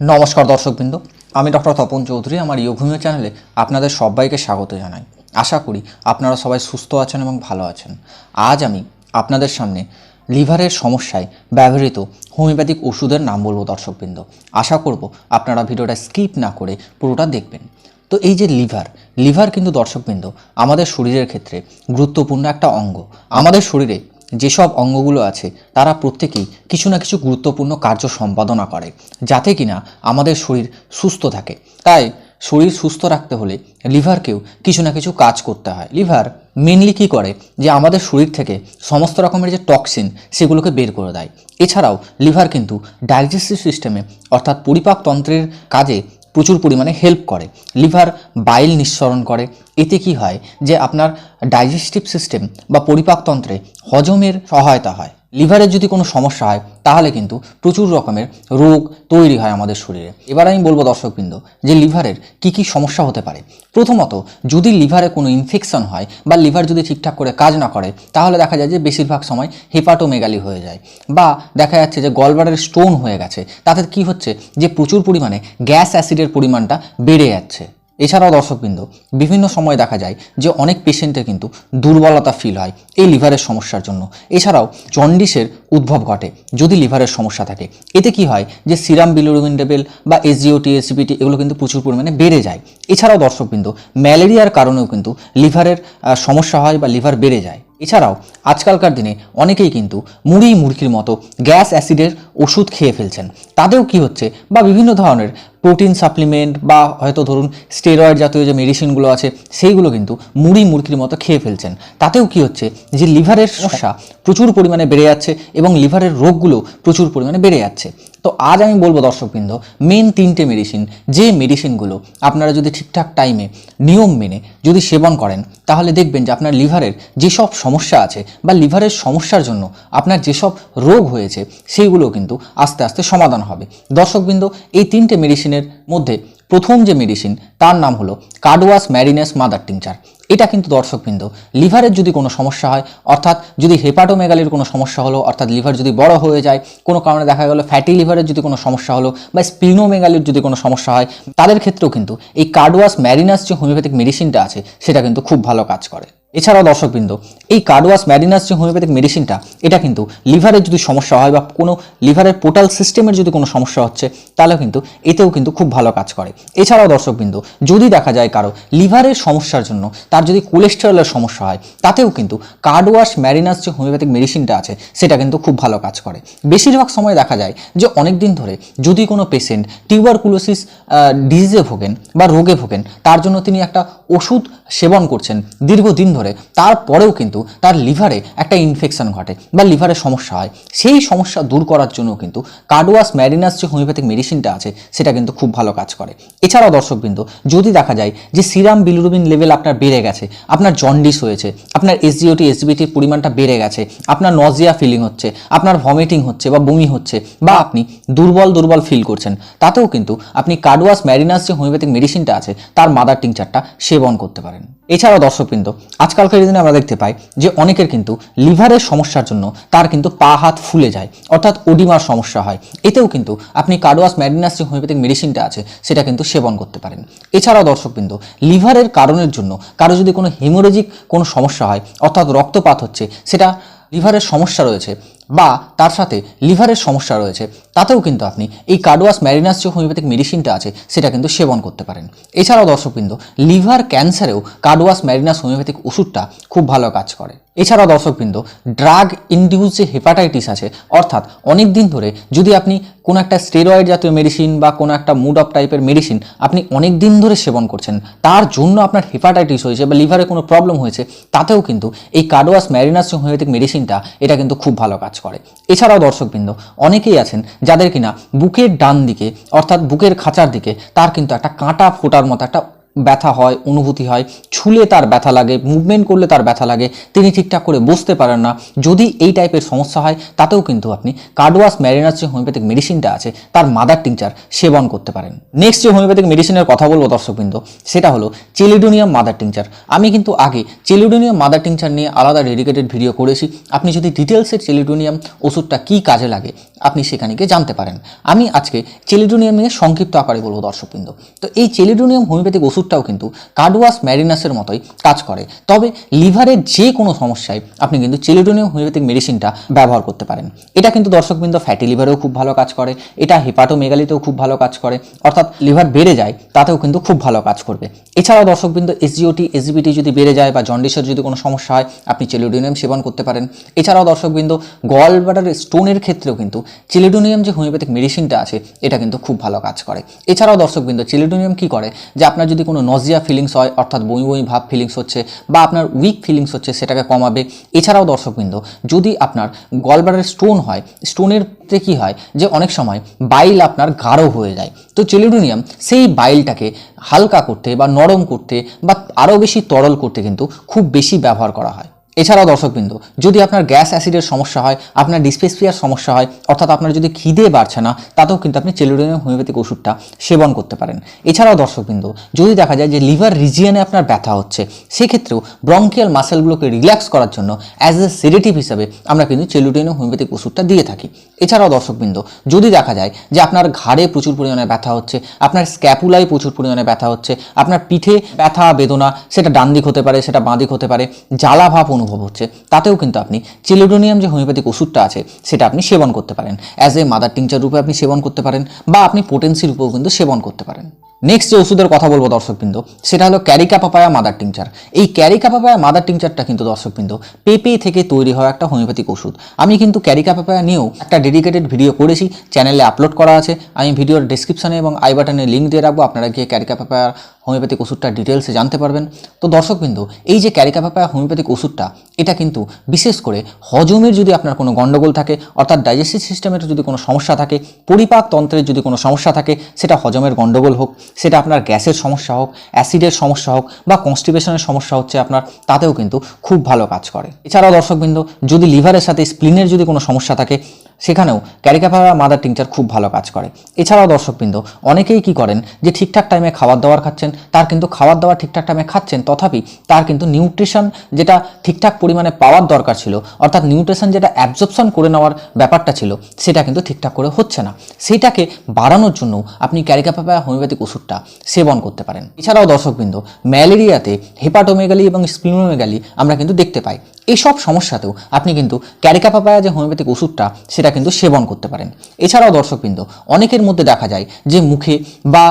নমস্কার দর্শকবৃন্দ, আমি ডক্টর তপন চৌধুরী, আমার ইয়োভূমি চ্যানেলে আপনাদের সবাইকে স্বাগত জানাই। আশা করি আপনারা সবাই সুস্থ আছেন এবং ভালো আছেন। আজ আমি আপনাদের সামনে লিভারের সমস্যায় ব্যবহৃত হোমিওপ্যাথিক ওষুধের নাম বলব দর্শকবৃন্দ। আশা করব আপনারা ভিডিওটা স্কিপ না করে পুরোটা দেখবেন। তো এই যে লিভার লিভার কিন্তু দর্শকবৃন্দ আমাদের শরীরের ক্ষেত্রে গুরুত্বপূর্ণ একটা অঙ্গ। আমাদের শরীরে যেসব অঙ্গগুলো আছে, তারা প্রত্যেকেই কিছু না কিছু গুরুত্বপূর্ণ কার্য সম্পাদনা করে, যাতে কিনা আমাদের শরীর সুস্থ থাকে। তাই শরীর সুস্থ রাখতে হলে লিভারকেও কিছু না কিছু কাজ করতে হয়। লিভার মেনলি কী করে? যে আমাদের শরীর থেকে সমস্ত রকমের যে টক্সিন সেগুলোকে বের করে দেয়। এছাড়াও লিভার কিন্তু ডাইজেস্টিভ সিস্টেমে অর্থাৎ পরিপাকতন্ত্রের কাজে প্রচুর পরিমাণে হেল্প করে। লিভার বাইল নিঃসরণ করে। এতে কি হয়? যে আপনার ডাইজেস্টিভ সিস্টেম বা পরিপাকতন্ত্রে হজমের সহায়তা হয়। লিভারের যদি কোনো সমস্যা হয়, তাহলে কিন্তু প্রচুর রকমের রোগ তৈরি হয় আমাদের শরীরে। এবার আমি বলব দর্শকবৃন্দ, যে লিভারের কি কি সমস্যা হতে পারে? প্রথমত, যদি লিভারে কোনো ইনফেকশন হয় বা লিভার যদি ঠিকঠাক করে কাজ না করে, তাহলে দেখা যায় যে বেশিরভাগ সময় হেপাটোমেগালি হয়ে যায় বা দেখা যাচ্ছে যে গলবারের স্টোন হয়ে গেছে। তাতে কি হচ্ছে? যে প্রচুর পরিমাণে গ্যাস অ্যাসিডের পরিমাণটা বেড়ে যাচ্ছে। এছাড়াও দর্শকবৃন্দ, বিভিন্ন সময় দেখা যায় যে অনেক পেশেন্টের কিন্তু দুর্বলতা ফিল হয় এই লিভারের সমস্যার জন্য। এছাড়াও জন্ডিসের উদ্ভব ঘটে যদি লিভারের সমস্যা থাকে। এতে কি হয় যে সিরাম বিলিরুবিন লেভেল বা এসজিওটি এসিপিটি এগুলো কিন্তু প্রচুর পরিমাণে বেড়ে যায়। এছাড়াও দর্শকবৃন্দ ম্যালেরিয়ার কারণেও কিন্তু লিভারের সমস্যা হয় বা লিভার বেড়ে যায়। এছাড়াও আজকালকার দিনে অনেকেই কিন্তু মুড়ি মুরগির মতো গ্যাস অ্যাসিডের ওষুধ খেয়ে ফেলছেন। তাতেও কি হচ্ছে বা বিভিন্ন ধরনের প্রোটিন সাপ্লিমেন্ট বা হয়তো ধরুন স্টেরয়েড জাতীয় যে মেডিসিনগুলো আছে, সেইগুলো কিন্তু মুড়ি মুরগির মতো খেয়ে ফেলছেন। তাতেও কি হচ্ছে যে লিভারের সমস্যা প্রচুর পরিমাণে বেড়ে যাচ্ছে এবং লিভারের রোগগুলো প্রচুর পরিমাণে বেড়ে যাচ্ছে। তো আজ আমি বলব দর্শকবৃন্দ মেন তিনটে মেডিসিন যে মেডিসিনগুলো আপনারা যদি ঠিকঠাক টাইমে নিয়ম মেনে যদি সেবন করেন, তাহলে দেখবেন যে আপনার লিভারের যেসব সমস্যা আছে বা লিভারের সমস্যার জন্য আপনার যেসব রোগ হয়েছে সেইগুলো কিন্তু আস্তে আস্তে সমাধান হবে। দর্শকবৃন্দ, এই তিনটে মেডিসিনের মধ্যে প্রথম যে মেডিসিন তার নাম হলো কার্ডোয়াস ম্যারিনাস মাদার টিংচার এটা কিন্তু দর্শকবৃন্দ। লিভারের যদি কোনো সমস্যা হয়, অর্থাৎ যদি হেপাটোমেগালির কোনো সমস্যা হলো, অর্থাৎ লিভার যদি বড় হয়ে যায়, কোনো কারণে দেখা গেলো ফ্যাটি লিভারের যদি কোনো সমস্যা হলো বা স্পিনোমেগালির যদি কোনো সমস্যা হয়, তাদের ক্ষেত্রেও কিন্তু এই কার্ডোয়াস ম্যারিনাস যে হোমিওপ্যাথিক মেডিসিনটা আছে, সেটা কিন্তু খুব ভালো কাজ করে। এছাড়াও দর্শকবৃন্দ, এই কার্ডোয়াস ম্যারিনাস যে হোমিওপ্যাথিক মেডিসিনটা, এটা কিন্তু লিভারের যদি সমস্যা হয় বা কোনো লিভারের পোর্টাল সিস্টেমের যদি কোনো সমস্যা হচ্ছে তাহলে কিন্তু এতেও কিন্তু খুব ভালো কাজ করে। এছাড়াও দর্শকবৃন্দ, যদি দেখা যায় কারও লিভারের সমস্যার জন্য তার যদি কোলেস্টেরলের সমস্যা হয়, তাতেও কিন্তু কার্ডোয়াস ম্যারিনাস যে হোমিওপ্যাথিক মেডিসিনটা আছে, সেটা কিন্তু খুব ভালো কাজ করে। বেশিরভাগ সময় দেখা যায় যে অনেক দিন ধরে যদি কোনো পেশেন্ট টিউবারকুলোসিস ডিজিজে ভোগেন বা রোগে ভোগেন, তার জন্য তিনি একটা ওষুধ সেবন করছেন দীর্ঘদিন ধরে, তারপরেও কিন্তু তার লিভারে একটা ইনফেকশন ঘটে বা লিভারে সমস্যা হয়। সেই সমস্যা দূর করার জন্য কিন্তু কার্ডোয়াস ম্যারিনাস যে হোমিওপ্যাথিক মেডিসিনটা আছে, সেটা কিন্তু খুব ভালো কাজ করে। এছাড়াও দর্শকবৃন্দ, যদি দেখা যায় যে সিরাম বিলিরুবিন লেভেল আপনার বেড়ে গেছে আপনার জন্ডিস হয়েছে। আপনার এসজিওটি এসবিটির পরিমাণটা বেড়ে গেছে, আপনার নজিয়া ফিলিং হচ্ছে, আপনার ভমিটিং হচ্ছে বা বমি হচ্ছে, বা আপনি দুর্বল দুর্বল ফিল করছেন, তাতেও কিন্তু আপনি কার্ডোয়াস ম্যারিনাস যে হোমিওপ্যাথিক মেডিসিনটা আছে, তার মাদার টিংচারটা সেবন করতে পারেন। এছাড়াও দর্শকবৃন্দ, আজকালকার দিনে আমরা দেখতে পাই যে অনেকের কিন্তু লিভারের সমস্যার জন্য তার কিন্তু পা, হাত ফুলে যায়, অর্থাৎ ওডিমার সমস্যা হয়। এতেও কিন্তু আপনি কার্ডোয়াস ম্যারিনাস যে হোমিওপ্যাথিক মেডিসিনটা আছে, সেটা কিন্তু সেবন করতে পারেন। এছাড়াও দর্শকবৃন্দ, লিভারের কারণের জন্য কারও যদি কোনো হিমোরেজিক কোনো সমস্যা হয় অর্থাৎ রক্তপাত হচ্ছে সেটা লিভারের সমস্যা রয়েছে। বা তার সাথে লিভারের সমস্যা রয়েছে, তাতেও কিন্তু আপনি এই কার্ডোয়াস ম্যারিনাস যে হোমিওপ্যাথিক মেডিসিনটা আছে, সেটা কিন্তু সেবন করতে পারেন। এছাড়াও দর্শকবৃন্দ, লিভার ক্যান্সারেও কার্ডোয়াস ম্যারিনাস হোমিওপ্যাথিক ওষুধটা খুব ভালো কাজ করে। এছাড়াও দর্শকবৃন্দ, ড্রাগ ইনডিউস যে হেপাটাইটিস আছে, অর্থাৎ অনেক দিন ধরে যদি আপনি কোনো একটা স্টেরয়েড জাতীয় মেডিসিন বা কোনো একটা মুড অফ টাইপের মেডিসিন আপনি অনেক দিন ধরে সেবন করছেন, তার জন্য আপনার হেপাটাইটিস হয়েছে বা লিভারে কোনো প্রবলেম হয়েছে, তাতেও কিন্তু এই কার্ডোয়াস ম্যারিনাস হোমিওপ্যাথিক মেডিসিনটা, এটা কিন্তু খুব ভালো কাজ করে। এছাড়াও দর্শকবৃন্দ, অনেকেই আছেন যাদের কিনা বুকের ডান দিকে, অর্থাৎ বুকের খাঁচার দিকে, তার কিন্তু একটা কাঁটা ফোটার মতো একটা ব্যথা হয়, অনুভূতি হয়, ছুলে তার ব্যথা লাগে মুভমেন্ট করলে তার ব্যথা লাগে, তিনি ঠিকঠাক করে বসতে পারেন না। যদি এই টাইপের সমস্যা হয়, তাতেও কিন্তু আপনি কার্ডওয়াস ম্যারিনাস যে হোমিওপ্যাথিক মেডিসিনটা আছে, তার মাদার টিংচার সেবন করতে পারেন। নেক্সট যে হোমিওপ্যাথিক মেডিসিনের কথা বলব দর্শকবৃন্দ, সেটা হলো চেলিডোনিয়াম মাদার টিংচার আমি কিন্তু আগে চেলিডোনিয়াম মাদার টিংচার নিয়ে আলাদা ডেডিকেটেড ভিডিও করেছি। আপনি যদি ডিটেলসের চেলিডোনিয়াম ওষুধটা কী কাজে লাগে আপনি সেখানে গিয়ে জানতে পারেন। আমি আজকে চেলিডোনিয়াম নিয়ে সংক্ষিপ্ত আকারে বলব দর্শকবৃন্দ। তো এই চেলিডোনিয়াম হোমিওপ্যাথিক ওষুধটাও কিন্তু কার্ডওয়াস ম্যারিনাসের মতোই কাজ করে। তবে লিভারের যে কোনো সমস্যায় আপনি কিন্তু চেলিডোনিয়াম হোমিওপ্যাথিক মেডিসিনটা ব্যবহার করতে পারেন। এটা কিন্তু দর্শকবৃন্দ ফ্যাটি লিভারেও খুব ভালো কাজ করে, এটা হেপাটোমেগালিতেও খুব ভালো কাজ করে, অর্থাৎ লিভার বেড়ে যায়, তাতেও কিন্তু খুব ভালো কাজ করবে। এছাড়াও দর্শকবৃন্দ, এসজিওটি এসজিবিটি যদি বেড়ে যায় বা জন্ডিসের যদি কোনো সমস্যা হয়, আপনি চেলিডোনিয়াম সেবন করতে পারেন। এছাড়াও দর্শকবৃন্দ গল ব্লাডার স্টোনের ক্ষেত্রেও কিন্তু চেলিডোনিয়াম যে হোমিওপ্যাথিক মেডিসিনটা আছে, এটা কিন্তু খুব ভালো কাজ করে। এছাড়াও দর্শকবৃন্দ, চেলিডোনিয়াম কি করে? যে আপনার যদি কোনো নজিয়া ফিলিংস হয়, অর্থাৎ বই বই ভাব ফিলিংস হচ্ছে, বা আপনার উইক ফিলিংস হচ্ছে, সেটাকে কমাবে। এছাড়াও দর্শকবৃন্দ, যদি আপনার গলব্লাডারে স্টোন হয় স্টোনের ক্ষেত্রে কী হয়? যে অনেক সময় বাইল আপনার গাঢ় হয়ে যায়। তো চিলিডোনিয়াম সেই বাইলটাকে হালকা করতে বা নরম করতে বা আরও বেশি তরল করতে কিন্তু খুব বেশি ব্যবহার করা হয়। এছাড়াও দর্শকবৃন্দ, যদি আপনার গ্যাস অ্যাসিডের সমস্যা হয়, আপনার ডিসপেসপিয়ার সমস্যা হয়, অর্থাৎ আপনার যদি খিদে বাড়ছে না, তাতেও কিন্তু আপনি চেলুডোনিয়াম হোমিওপ্যাথিক ওষুধটা সেবন করতে পারেন। এছাড়াও দর্শকবৃন্দ, যদি দেখা যায় যে লিভার রিজিয়নে আপনার ব্যথা হচ্ছে, সেক্ষেত্রেও ব্রঙ্কিয়াল মাসেলগুলোকে রিল্যাক্স করার জন্য অ্যাজ এ সেডেটিভ হিসাবে আমরা কিন্তু চেলুডোনিয়াম হোমিওপ্যাথিক ওষুধটা দিয়ে থাকি। এছাড়াও দর্শকবৃন্দ, যদি দেখা যায় যে আপনার ঘাড়ে প্রচুর পরিমাণে ব্যথা হচ্ছে, আপনার স্ক্যাপুলায় প্রচুর পরিমাণে ব্যথা হচ্ছে, আপনার পিঠে ব্যথা, বেদনা, সেটা ডান দিক হতে পারে, সেটা বাঁ দিক হতে পারে, জ্বালা ভাব অনুভব হচ্ছে, তাতেও কিন্তু আপনি চিলোডোনিয়াম যে হোমিওপ্যাথিক ওষুধটা আছে, সেটা আপনি সেবন করতে পারেন। অ্যাজ এ মাদার টিংচার রূপে আপনি সেবন করতে পারেন, বা আপনি পোটেন্সি রূপেও কিন্তু সেবন করতে পারেন। নেক্সট যে ওষুধের কথা বলব দর্শকবৃন্দ, সেটা হলো ক্যারিকা পাপায়া মাদার টিংচার এই ক্যারিকা পাপায়া মাদার টিংচারটা কিন্তু দর্শকবৃন্দ, পেপে থেকে তৈরি হওয়া একটা হোমিওপ্যাথিক ওষুধ। আমি কিন্তু ক্যারিকা পাপায়া নিয়েও একটা ডেডিকেটেড ভিডিও করেছি চ্যানেলে আপলোড করা আছে। আমি ভিডিওর ডিসক্রিপশনে এবং আই বাটনে লিঙ্ক দিয়ে রাখব, আপনারা গিয়ে ক্যারিকা পাপায়ার হোমিওপ্যাথিক ওষুধটা ডিটেলসে জানতে পারবেন। তো দর্শকবৃন্দ এই যে ক্যারিকা পাপায়া হোমিওপ্যাথিক ওষুধটা, এটা কিন্তু বিশেষ করে হজমের যদি আপনার কোনো গণ্ডগোল থাকে, অর্থাৎ ডাইজেস্টিভ সিস্টেমের যদি কোনো সমস্যা থাকে, পরিপাক তন্ত্রের যদি কোনো সমস্যা থাকে, সেটা হজমের গণ্ডগোল হোক, সেটা আপনার গ্যাসের সমস্যা হোক, অ্যাসিডের সমস্যা হোক, বা কনস্টিপেশনের সমস্যা হচ্ছে আপনার, তাতেও কিন্তু খুব ভালো কাজ করে। এছাড়াও দর্শকবৃন্দ যদি লিভারের সাথে স্প্লিনের যদি কোনো সমস্যা থাকে সেখানেও ক্যারিকাপারা মাদার টিংচার খুব ভালো কাজ করে। এছাড়াও দর্শকবৃন্দ, অনেকেই কি করেন যে ঠিকঠাক টাইমে খাবার দাবার খাচ্ছেন, তার কিন্তু খাবার দাবার ঠিকঠাক টাইমে খাচ্ছেন, তথাপি তার কিন্তু নিউট্রিশন যেটা ঠিকঠাক পরিমাণে পাওয়ার দরকার ছিল, অর্থাৎ নিউট্রিশন যেটা অ্যাবজর্পশন করে নেওয়ার ব্যাপারটা ছিল, সেটা কিন্তু ঠিকঠাক করে হচ্ছে না। সেটাকে বাড়ানোর জন্য আপনি ক্যারিকাপাপা হোমিওপ্যাথিক ওষুধটা সেবন করতে পারেন। এছাড়াও দর্শকবৃন্দ, ম্যালেরিয়াতে হেপাটোমেগালি এবং স্প্লিনোমেগালি আমরা কিন্তু দেখতে পাই। এইসব সমস্যাতেও আপনি কিন্তু ক্যারিকা পাপায়া যে হোমিওপ্যাথিক ওষুধটা, সেটা কিন্তু সেবন করতে পারেন। এছাড়াও দর্শকবৃন্দ, অনেকের মধ্যে দেখা যায় যে মুখে বা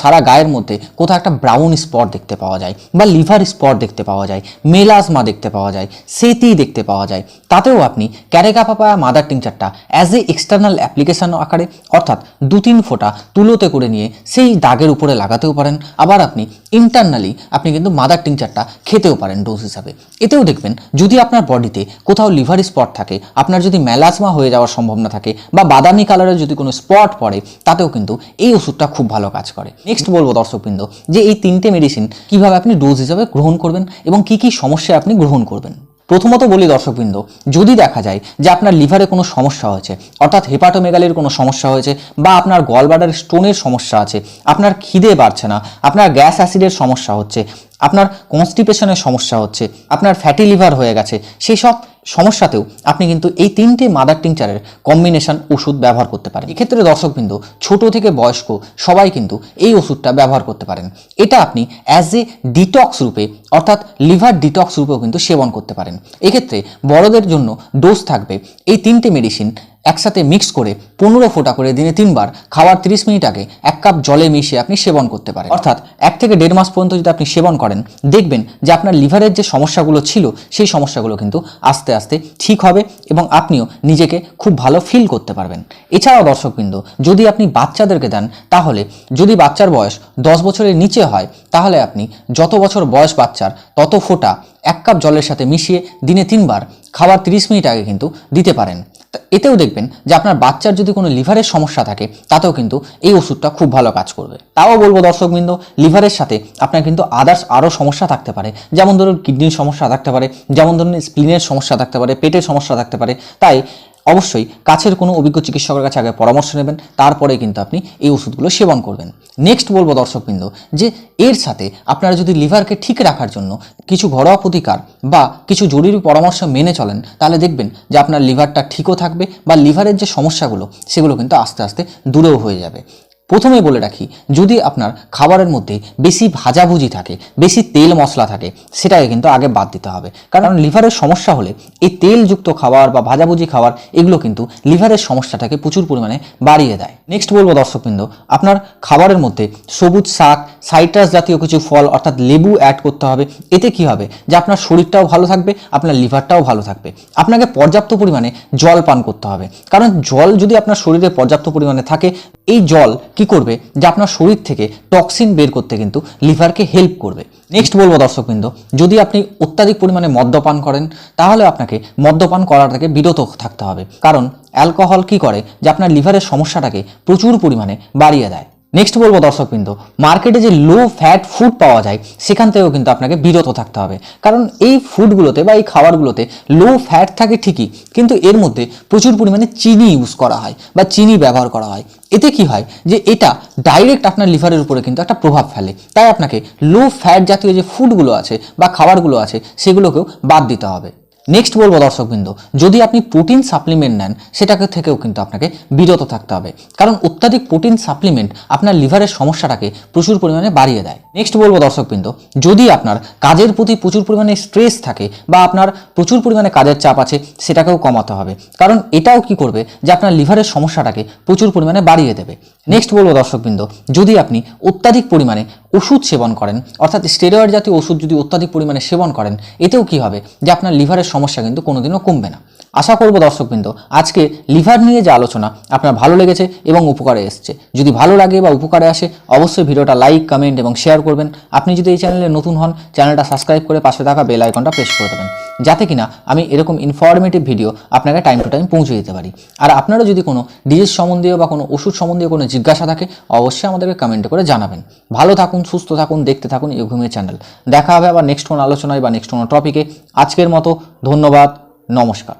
সারা গায়ের মধ্যে কোথাও একটা ব্রাউন স্পট দেখতে পাওয়া যায় বা লিভার স্পট দেখতে পাওয়া যায়, মেলাজমা দেখতে পাওয়া যায়, সেতি দেখতে পাওয়া যায়। তাতেও আপনি ক্যারেকা পাপায়া মাদার টিংচারটা অ্যাজ এ এক্সটার্নাল অ্যাপ্লিকেশন আকারে, অর্থাৎ দু তিন ফোঁটা তুলোতে করে নিয়ে সেই দাগের উপরে লাগাতেও পারেন। আবার আপনি ইন্টারনালি আপনি কিন্তু মাদার টিংচারটা খেতেও পারেন ডোজ হিসাবে। এতেও দেখবেন যদি আপনার বডিতে কোথাও লিভার স্পট থাকে, আপনার যদি ম্যালাজমা হয়ে যাওয়ার সম্ভাবনা থাকে বা বাদামি কালারের যদি কোনো স্পট পড়ে, তাতেও কিন্তু এই ওষুধটা খুব ভালো কাজ করে। নেক্সট বলব দর্শকবৃন্দ যে এই তিনটে মেডিসিন কীভাবে আপনি ডোজ হিসাবে গ্রহণ করবেন এবং কি কি সমস্যায় আপনি গ্রহণ করবেন। প্রথমত বলি দর্শকবৃন্দ, যদি দেখা যায় যে আপনার লিভারে কোনো সমস্যা হয়েছে, অর্থাৎ হেপাটোমেগালির কোনো সমস্যা হয়েছে বা আপনার গলবাডার স্টোনের সমস্যা আছে, আপনার খিদে বাড়ছে না, আপনার গ্যাস অ্যাসিডের সমস্যা হচ্ছে, আপনার কনস্টিপেশনের সমস্যা হচ্ছে, আপনার ফ্যাটি লিভার হয়ে গেছে সেই সব সমস্যাতেও আপনি কিন্তু এই তিনটে মাদার টিংচারের কম্বিনেশন ওষুধ ব্যবহার করতে পারেন। এক্ষেত্রে দর্শকবৃন্দ, ছোট থেকে বয়স্ক সবাই কিন্তু এই ওষুধটা ব্যবহার করতে পারেন। এটা আপনি অ্যাজ এ ডিটক্স রূপে, অর্থাৎ লিভার ডিটক্স রূপেও কিন্তু সেবন করতে পারেন। এক্ষেত্রে বড়দের জন্য ডোজ থাকবে। এই তিনটে মেডিসিন একসাথে মিক্স করে পনেরো ফোঁটা করে দিনে তিনবার খাওয়ার তিরিশ মিনিট আগে এক কাপ জলে মিশিয়ে আপনি সেবন করতে পারেন। অর্থাৎ এক থেকে দেড় মাস পর্যন্ত যদি আপনি সেবন করেন, দেখবেন যে আপনার লিভারের যে সমস্যাগুলো ছিল, সেই সমস্যাগুলো কিন্তু আস্তে আস্তে ঠিক হবে এবং আপনিও নিজেকে খুব ভালো ফিল করতে পারবেন। এছাড়াও দর্শকবৃন্দ, যদি আপনি বাচ্চাদেরকে দেন, তাহলে যদি বাচ্চার বয়স দশ বছরের নিচে হয়, তাহলে আপনি যত বছর বয়স বাচ্চার, তত ফোঁটা এক কাপ জলের সাথে মিশিয়ে দিনে তিনবার খাবার তিরিশ মিনিট আগে কিন্তু দিতে পারেন। এতেও দেখবেন যে আপনার বাচ্চার যদি কোনো লিভারের সমস্যা থাকে, তাতেও কিন্তু এই ওষুধটা খুব ভালো কাজ করবে। তাও বলব দর্শকবৃন্দ, লিভারের সাথে আপনার কিন্তু আদার্স আরও সমস্যা থাকতে পারে। যেমন ধরুন কিডনির সমস্যা থাকতে পারে, যেমন ধরুন স্প্লিনের সমস্যা থাকতে পারে, পেটের সমস্যা থাকতে পারে। তাই অবশ্যই কাছের কোনো অভিজ্ঞ চিকিৎসকের কাছে আগে পরামর্শ নেবেন তারপরে কিন্তু আপনি এই ওষুধগুলো সেবন করবেন। নেক্সট বলব দর্শকবৃন্দ, যে এর সাথে আপনারা যদি লিভারকে ঠিক রাখার জন্য কিছু ঘরোয়া প্রতিকার বা কিছু জরুরি পরামর্শ মেনে চলেন, তাহলে দেখবেন যে আপনার লিভারটা ঠিকও থাকবে বা লিভারের যে সমস্যাগুলো, সেগুলো কিন্তু আস্তে আস্তে দূরেও হয়ে যাবে। প্রথমেই বলে রাখি, যদি আপনার খাবারের মধ্যে বেশি ভাজাভুজি থাকে, বেশি তেল মশলা থাকে, সেটাকে কিন্তু আগে বাদ দিতে হবে। কারণ লিভারের সমস্যা হলে এই তেলযুক্ত খাবার বা ভাজাভুজি খাবার, এগুলো কিন্তু লিভারের সমস্যাটাকে প্রচুর পরিমাণে বাড়িয়ে দেয়। নেক্সট বলব দর্শকবৃন্দ, আপনার খাবারের মধ্যে সবুজ শাক, সাইট্রাস জাতীয় কিছু ফল, অর্থাৎ লেবু অ্যাড করতে হবে। এতে কি হবে? যে আপনার শরীরটাও ভালো থাকবে, আপনার লিভারটাও ভালো থাকবে। আপনাকে পর্যাপ্ত পরিমাণে জল পান করতে হবে। কারণ জল যদি আপনার শরীরে পর্যাপ্ত পরিমাণে থাকে, এই জল কি করবে? যে আপনার শরীর থেকে টক্সিন বের করতে কিন্তু লিভারকে হেল্প করবে। নেক্সট বলব দর্শকবৃন্দ, যদি আপনি অত্যাধিক পরিমাণে মদ্যপান করেন, তাহলে আপনাকে মদ্যপান করার থেকে বিরত থাকতে হবে। কারণ অ্যালকোহল কি করে? যে আপনার লিভারের সমস্যাটাকে প্রচুর পরিমাণে বাড়িয়ে দেয়। নেক্সট বলব দর্শকবৃন্দ মার্কেটে যে লো ফ্যাট ফুড পাওয়া যায়, সেখান থেকেও কিন্তু আপনাকে বিরত থাকতে হবে। কারণ এই ফুডগুলোতে বা এই খাবারগুলোতে লো ফ্যাট থাকে ঠিকই, কিন্তু এর মধ্যে প্রচুর পরিমাণে চিনি ইউজ করা হয় বা চিনি ব্যবহার করা হয়। এতে কি হয় যে এটা ডাইরেক্ট আপনার লিভারের উপরে কিন্তু একটা প্রভাব ফেলে। তাই আপনাকে লো ফ্যাট জাতীয় যে ফুডগুলো আছে বা খাবারগুলো আছে, সেগুলোকেও বাদ দিতে হবে। নেক্সট বলব দর্শকবৃন্দ যদি আপনি প্রোটিন সাপ্লিমেন্ট নেন, সেটাকে থেকেও কিন্তু আপনাকে বিরত থাকতে হবে। কারণ অত্যাধিক প্রোটিন সাপ্লিমেন্ট আপনার লিভারের সমস্যাটাকে প্রচুর পরিমাণে বাড়িয়ে দেয়। নেক্সট বলব দর্শকবৃন্দ যদি আপনার কাজের প্রতি প্রচুর পরিমাণে স্ট্রেস থাকে বা আপনার প্রচুর পরিমাণে কাজের চাপ আছে, সেটাকেও কমাতে হবে। কারণ এটাও কি করবে যে আপনার লিভারের সমস্যাটাকে প্রচুর পরিমাণে বাড়িয়ে দেবে। নেক্সট বলব দর্শকবৃন্দ যদি আপনি অত্যাধিক পরিমাণে ওষুধ সেবন করেন। অর্থাৎ স্টেরয়েড জাতীয় ওষুধ যদি অত্যাধিক পরিমাণে সেবন করেন, এতেও কী হবে? যে আপনার লিভারের সমস্যা কিন্তু কোনোদিনও কমবে না। আশা করব দর্শকবৃন্দ, আজকে লিভার নিয়ে যে আলোচনা, আপনার ভালো লেগেছে এবং উপকারে এসছে। যদি ভালো লাগে বা উপকারে আসে, অবশ্যই ভিডিওটা লাইক, কমেন্ট এবং শেয়ার করবেন। আপনি যদি এই চ্যানেলে নতুন হন, চ্যানেলটা সাবস্ক্রাইব করে পাশে থাকা বেল আইকনটা প্রেস করে দেবেন, যাতে কিনা আমি এরকম ইনফরমেটিভ ভিডিও আপনাকে টাইম টু টাইম পৌঁছে দিতে পারি। আর আপনারা যদি কোনো ডিজিজ সম্বন্ধীয় বা কোনো ওষুধ সম্বন্ধীয় কোনো জিজ্ঞাসা থাকে, অবশ্যই আমাদেরকে কমেন্ট করে জানাবেন। ভালো থাকুন, সুস্থ থাকুন, দেখতে থাকুন ঘুমিয়ে চ্যানেল দেখা হবে আবার নেক্সট কোনো আলোচনায় বা নেক্সট কোনো টপিকে আজকের মতো ধন্যবাদ, নমস্কার।